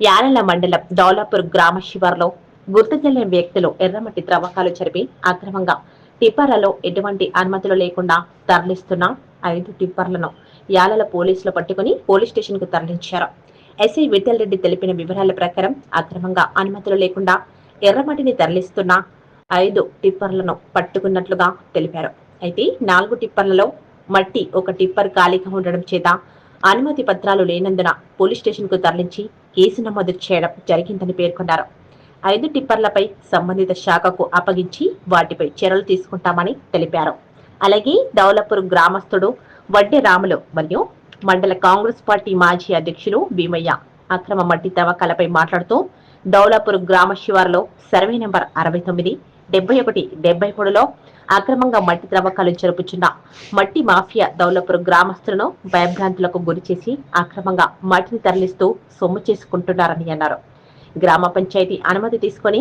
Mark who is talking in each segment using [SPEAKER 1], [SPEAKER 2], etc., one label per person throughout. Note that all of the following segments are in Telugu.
[SPEAKER 1] యాలల మండలం దౌలాపూర్ గ్రామ శివార్లో గుర్తు వ్యక్తులు ఎర్రమట్టి త్రవ్వకాలు జరిపి అక్రమంగా టిప్పర్లలో ఎటువంటి అనుమతులు లేకుండా తరలిస్తున్న ఐదు టిప్పర్లను యాలల పోలీసులు పట్టుకుని పోలీస్ స్టేషన్కు తరలించారు. ఎస్ఐ విఠల్ రెడ్డి తెలిపిన వివరాల ప్రకారం అక్రమంగా అనుమతులు లేకుండా ఎర్రమట్టిని తరలిస్తున్న ఐదు టిప్పర్లను పట్టుకున్నట్లుగా తెలిపారు. అయితే నాలుగు టిప్పర్లలో మట్టి ఒక టిప్పర్ ఖాళీగా ఉండడం చేత అనుమతి పత్రాలు లేనందున పోలీస్ స్టేషన్కు తరలించి కేసు నమోదు చేయడం జరిగిందని పేర్కొన్నారు. ఐదు టిప్పర్లపై సంబంధిత శాఖకు అప్పగించి వాటిపై చర్యలు తీసుకుంటామని తెలిపారు. అలాగే దౌలపూర్ గ్రామస్తుడు వడ్డె రాములు మరియు మండల కాంగ్రెస్ పార్టీ మాజీ అధ్యక్షులు భీమయ్య అక్రమ మట్టి తవ్వకాలపై మాట్లాడుతూ దౌలాపూర్ గ్రామ శివారులో సర్వే నెంబర్ అరవై తొమ్మిది డెబ్బై ఒకటి డెబ్బై మూడులో అక్రమంగా మట్టి త్రవ్వకాలు జరుపుచున్న మట్టి మాఫియా దౌలపూర్ గ్రామస్తులను భయభ్రాంతులకు గురి చేసి అక్రమంగా మట్టిని తరలిస్తూ సొమ్ము చేసుకుంటున్నారని అన్నారు. గ్రామ పంచాయతీ అనుమతి తీసుకొని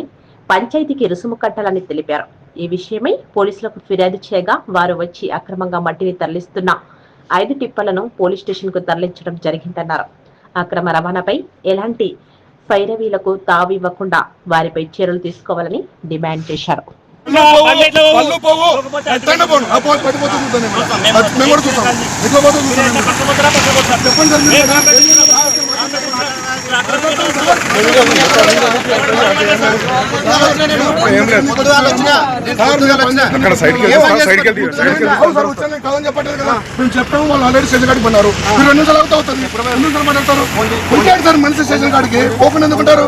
[SPEAKER 1] పంచాయతీకి రుసుము కట్టాలని తెలిపారు. ఈ విషయమై పోలీసులకు ఫిర్యాదు చేయగా వారు వచ్చి అక్రమంగా మట్టిని తరలిస్తున్న ఐదు టిప్పలను పోలీస్ స్టేషన్కు తరలించడం జరిగిందన్నారు. అక్రమ రవాణాపై ఎలాంటి ఫైరవీలకు తావివ్వకుండా వారిపై చర్యలు తీసుకోవాలని డిమాండ్ చేశారు.
[SPEAKER 2] పళ్ళు పోవు పోను ఆ మేము కూడా చూస్తాం. చెప్పండి.
[SPEAKER 3] అక్కడ సైడ్కి సైడ్కి
[SPEAKER 2] కదా. మేము చెప్పాము వాళ్ళు ఆల్రెడీ స్టేషన్ కాడికి పోయినారు మీరు రెండు నిమిషాలు అవుతా అవుతుంది రెండు నిమిషాలు మాట్లాడతారు ఉంటాడు సార్ మనిషి స్టేషన్ కాడికి పోకుండా ఎందుకు ఉంటారు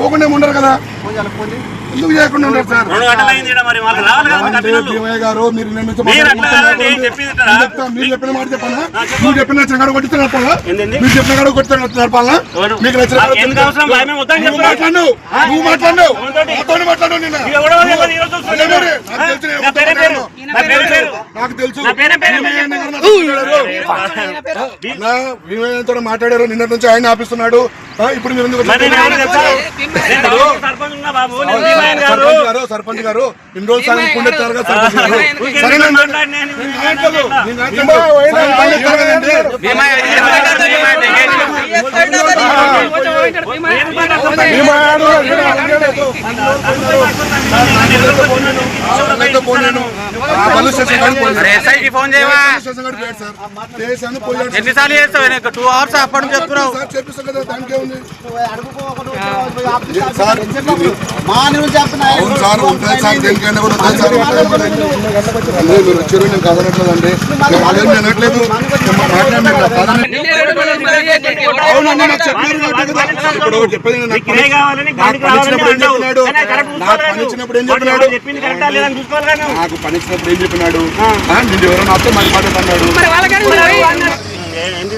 [SPEAKER 2] పోకుండా ఏమి ఉండరు కదా ఎందుకు చేయకుండా సార్. భీమయ్య గారు మీరు నేను చెప్పిన మాట చెప్పాలా? నువ్వు చెప్పిన చెంగాడు కొట్టితే నడపాలా?
[SPEAKER 4] ఏందండి?
[SPEAKER 2] మీరు చెప్పిన కాడ కొట్టితే నడపాలా?
[SPEAKER 4] ఎవరు?
[SPEAKER 2] మీకు నచ్చిన నువ్వు. మాట్లాడు? నువ్వు నాకు? తెలుసు. భీమయ్యతో మాట్లాడారు. నిన్నటి నుంచి ఆయన ఆపిస్తున్నాడు. ఆ, ఇప్పుడు మీరు ఎందుకు
[SPEAKER 4] గారు.
[SPEAKER 2] సర్పంచ్ గారు ఇన్ని రోజులు సగం కుండెత్తారు కదా సర్పంచ్ గారు.
[SPEAKER 5] ఎన్నిసార్లు చేస్తావు టూ అవర్స్ అప్పటి నుంచి చెప్తున్నావు
[SPEAKER 2] కదా దానికే ఉంది సార్
[SPEAKER 6] మా నుంచి చెప్తున్నా
[SPEAKER 2] అవును సార్ ఉంటుంది సార్. దేనికైనా కూడా ఉంటుంది సార్ అదే మీరు వచ్చారు నేను కదలట్లేదండి. నేను అనట్లేదు కాదనట్లేదు. అవునండి నాకు చెప్పారు కాబట్టి కదా. ఇప్పుడు ఒకటి చెప్పేది నేను నాకు
[SPEAKER 4] నీకు ఏ.
[SPEAKER 2] చెప్పినాడు? నాకు
[SPEAKER 4] చూసుకోవాలి
[SPEAKER 2] పని ఇచ్చినప్పుడు ఏం
[SPEAKER 4] వాడు
[SPEAKER 2] చెప్పినాడు?
[SPEAKER 4] ఎవరు.
[SPEAKER 2] నాకు పని ఇచ్చినప్పుడు ఏం చెప్పినాడు? ఆ, నిన్ను ఎవరైనా వస్తే మరి మాట అన్నాడు
[SPEAKER 4] ఏ- ఏం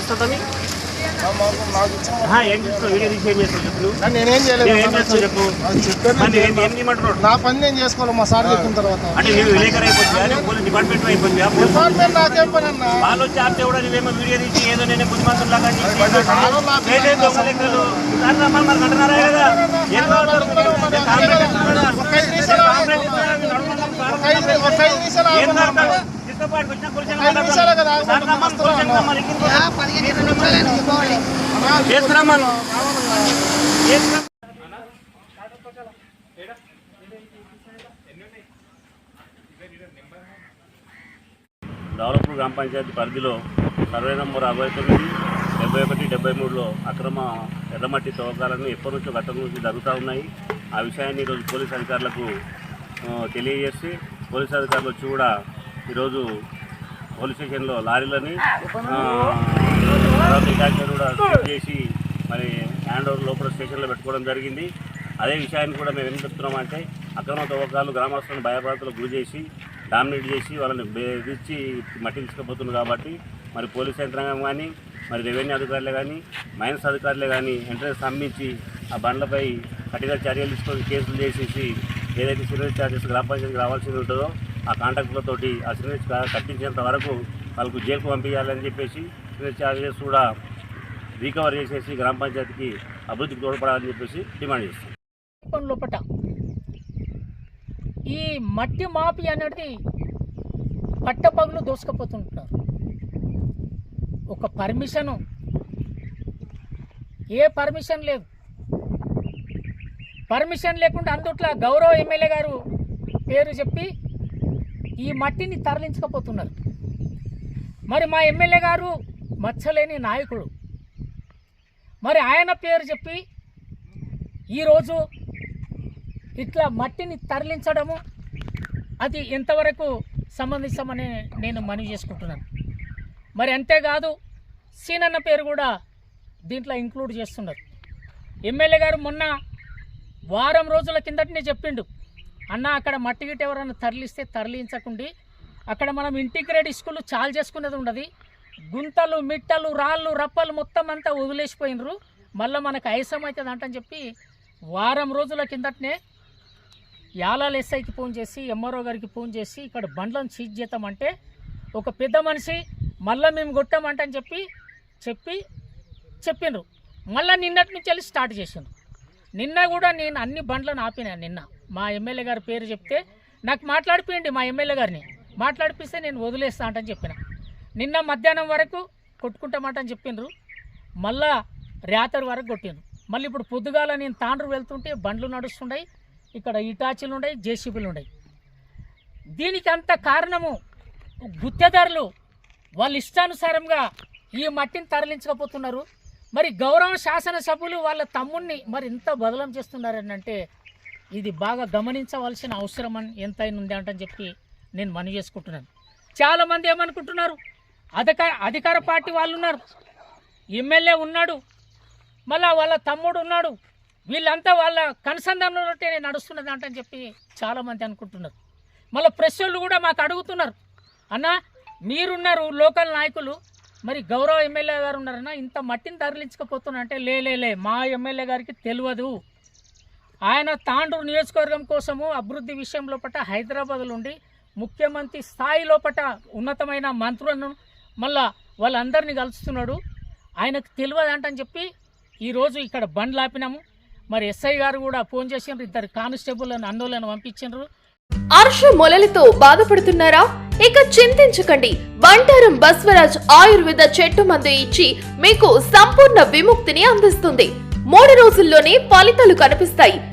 [SPEAKER 6] నేనేం చేయలేదు
[SPEAKER 4] చెప్పు.
[SPEAKER 6] నా పని నేను చేసుకోవాలి మా సార్ చెప్పిన తర్వాత.
[SPEAKER 4] డిపార్ట్మెంట్
[SPEAKER 6] నాకేం పని అన్న?
[SPEAKER 4] వాళ్ళు కూడా నువ్వేమో వీడియో తీసి ఏదో నేను రమ్మని మరి అంటున్నారా కదా? ఏం డెవలప్మెంట్ గ్రామ పంచాయతీ పరిధిలో సర్వే నంబర్ అరవై తొమ్మిది డెబ్బై ఒకటి డెబ్బై మూడులో అక్రమ ఎర్రమట్టి తవ్వకాలను ఎప్పటి నుంచో గతం నుంచి జరుగుతూ ఉన్నాయి. ఆ విషయాన్ని ఈరోజు పోలీస్ అధికారులకు తెలియజేసి పోలీస్ అధికారులు వచ్చి కూడా ఈరోజు పోలీస్ స్టేషన్లో లారీలని డిటాచర్ కూడా చేసి మరి హ్యాండ్ ఓవర్ లోపల స్టేషన్లో పెట్టుకోవడం జరిగింది. అదే విషయాన్ని కూడా మేము ఏం చెప్తున్నామంటే అక్రమ తవ్వకాలు గ్రామస్తులను భయభ్రాంతులకు గురి చేసి డామినేట్ చేసి వాళ్ళని బెదిరించి మట్టి తీసుకుపోతుంది కాబట్టి మరి పోలీస్ యంత్రాంగం కానీ మరి రెవెన్యూ అధికారులే కానీ మైన్స్ అధికారులే కానీ వెంటనే స్తంభించి ఆ బండ్లపై కఠిన చర్యలు తీసుకొని కేసులు చేసేసి ఏదైతే సిరీస్ ఛార్జెస్ గ్రామ పంచాయతీకి రావాల్సి ఉంటుందో ఆ కాంట్రాక్టులతోటి ఆ సిరీస్ కట్టించేంత వరకు వాళ్ళకు జైలుకు పంపించాలని చెప్పేసి సిరీస్ ఛార్జెస్ కూడా రికవర్ చేసేసి గ్రామ పంచాయతీకి అభివృద్ధికి తోడ్పడాలని చెప్పేసి డిమాండ్ చేస్తాం
[SPEAKER 7] లోపట. ఈ మట్టి మాపి అనేది పట్టపగులు దోసుకపోతుంటారు. ఒక పర్మిషను. ఏ పర్మిషన్ లేదు. పర్మిషన్ లేకుండా అందుట్లా గౌరవ ఎమ్మెల్యే గారు పేరు చెప్పి ఈ మట్టిని తరలించకపోతున్నారు. మరి మా ఎమ్మెల్యే గారు మచ్చలేని నాయకుడు. మరి ఆయన పేరు చెప్పి ఈరోజు ఇట్లా మట్టిని తరలించడము అది ఎంతవరకు సంబంధించమని నేను మనవి చేసుకుంటున్నాను. మరి అంతేకాదు సీనన్న పేరు కూడా దీంట్లో ఇంక్లూడ్ చేస్తున్నారు. ఎమ్మెల్యే గారు మొన్న వారం రోజుల కిందటనే చెప్పిండు. అన్న అక్కడ మట్టి గిట్ట ఎవరైనా తరలిస్తే తరలించకుండి అక్కడ మనం ఇంటిగ్రేట్ స్కూల్ చాలు చేసుకునేది ఉండదు. గుంతలు మిట్టలు రాళ్ళు రప్పలు మొత్తం అంతా వదిలేసిపోయినరు. మళ్ళీ మనకు ఐసం అవుతుంది అంటని చెప్పి వారం రోజుల కిందటనే యాలాల ఎస్ఐకి ఫోన్ చేసి ఎంఆర్ఓ గారికి ఫోన్ చేసి ఇక్కడ బండ్లను సీజ్ చేద్దామంటే ఒక పెద్ద మనిషి మళ్ళీ మేము కొట్టామంటని చెప్పి చెప్పి చెప్పిండ్రు మళ్ళీ నిన్నటి నుంచి వెళ్ళి స్టార్ట్ చేసిండ్రు. నిన్న కూడా నేను అన్ని బండ్లను ఆపినాను నిన్న. మా ఎమ్మెల్యే గారి పేరు చెప్తే నాకు మాట్లాడిపోయండి మా ఎమ్మెల్యే గారిని. మాట్లాడిపిస్తే నేను వదిలేస్తా అంటని చెప్పిన. నిన్న మధ్యాహ్నం వరకు కొట్టుకుంటామంటని చెప్పిండ్రు మళ్ళా రాత్రి వరకు కొట్టిండ్రు. మళ్ళీ ఇప్పుడు పొద్దుగాల నేను తాండ్రు వెళ్తుంటే బండ్లు నడుస్తుండయి ఇక్కడ ఇటాచీలు ఉన్నాయి జేసీబీలు ఉన్నాయి దీనికి అంత కారణము గుత్తేదారులు వాళ్ళ ఇష్టానుసారంగా ఈ మట్టిని తరలించకపోతున్నారు. మరి గౌరవ శాసనసభ్యులు వాళ్ళ తమ్ముణ్ణి మరి ఇంత బదలం చేస్తున్నారని అంటే ఇది బాగా గమనించవలసిన అవసరం అని ఎంతైనా ఉంది అంటని చెప్పి నేను మనవి చేసుకుంటున్నాను. చాలామంది ఏమనుకుంటున్నారు? అధికార అధికార పార్టీ వాళ్ళు ఉన్నారు. ఎమ్మెల్యే ఉన్నాడు. మళ్ళా వాళ్ళ తమ్ముడు ఉన్నాడు. వీళ్ళంతా వాళ్ళ కనుసంధానంలోనే నడుస్తున్నది అంటని చెప్పి చాలామంది అనుకుంటున్నారు. మళ్ళీ ప్రెస్ వాళ్ళు కూడా మాకు అడుగుతున్నారు. అన్న మీరున్నారు లోకల్ నాయకులు. మరి గౌరవ ఎమ్మెల్యే గారు ఉన్నారన్న ఇంత మట్టిని తరలించకపోతున్నా అంటే లే లే, లే మా ఎమ్మెల్యే గారికి తెలియదు. ఆయన తాండూరు నియోజకవర్గం కోసము అభివృద్ధి విషయంలో పట్ల హైదరాబాద్లో ఉండి ముఖ్యమంత్రి స్థాయిలో పట్ల ఉన్నతమైన మంత్రులను మళ్ళా వాళ్ళందరినీ కలుస్తున్నాడు. ఆయనకు తెలియదంటని చెప్పి ఈరోజు ఇక్కడ బండ్లు ఆపినాము. మరి ఎస్ఐ గారు కూడా ఫోన్ చేసిండ్రు. ఇద్దరు కానిస్టేబుల్లను అన్నోళ్ళను పంపించిండ్రు.
[SPEAKER 8] అర్ష మొలలతో బాధపడుతున్నారా? ఇక చింతించకండి. బంటారం బస్వరాజ్ ఆయుర్వేద చెట్టు మందు ఇచ్చి మీకు సంపూర్ణ విముక్తిని అందిస్తుంది. మూడు రోజుల్లోనే ఫలితాలు కనిపిస్తాయి.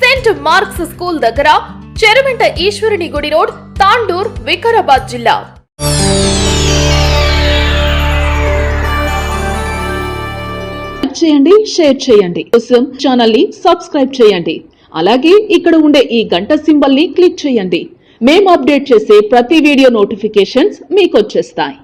[SPEAKER 8] saint Marks school దగ్గర చెరువెంట ఈశ్వరుని గుడి రోడ్ తాండూర్ వికారాబాద్ జిల్లా.
[SPEAKER 9] చేయండి షేర్ చేయండి. కోసం ఛానల్ని సబ్స్క్రైబ్ చేయండి. అలాగే ఇక్కడ ఉండే ఈ గంట సింబల్ని క్లిక్ చేయండి. మేము అప్డేట్ చేసే ప్రతి వీడియో నోటిఫికేషన్స్ మీకు వచ్చేస్తాయి.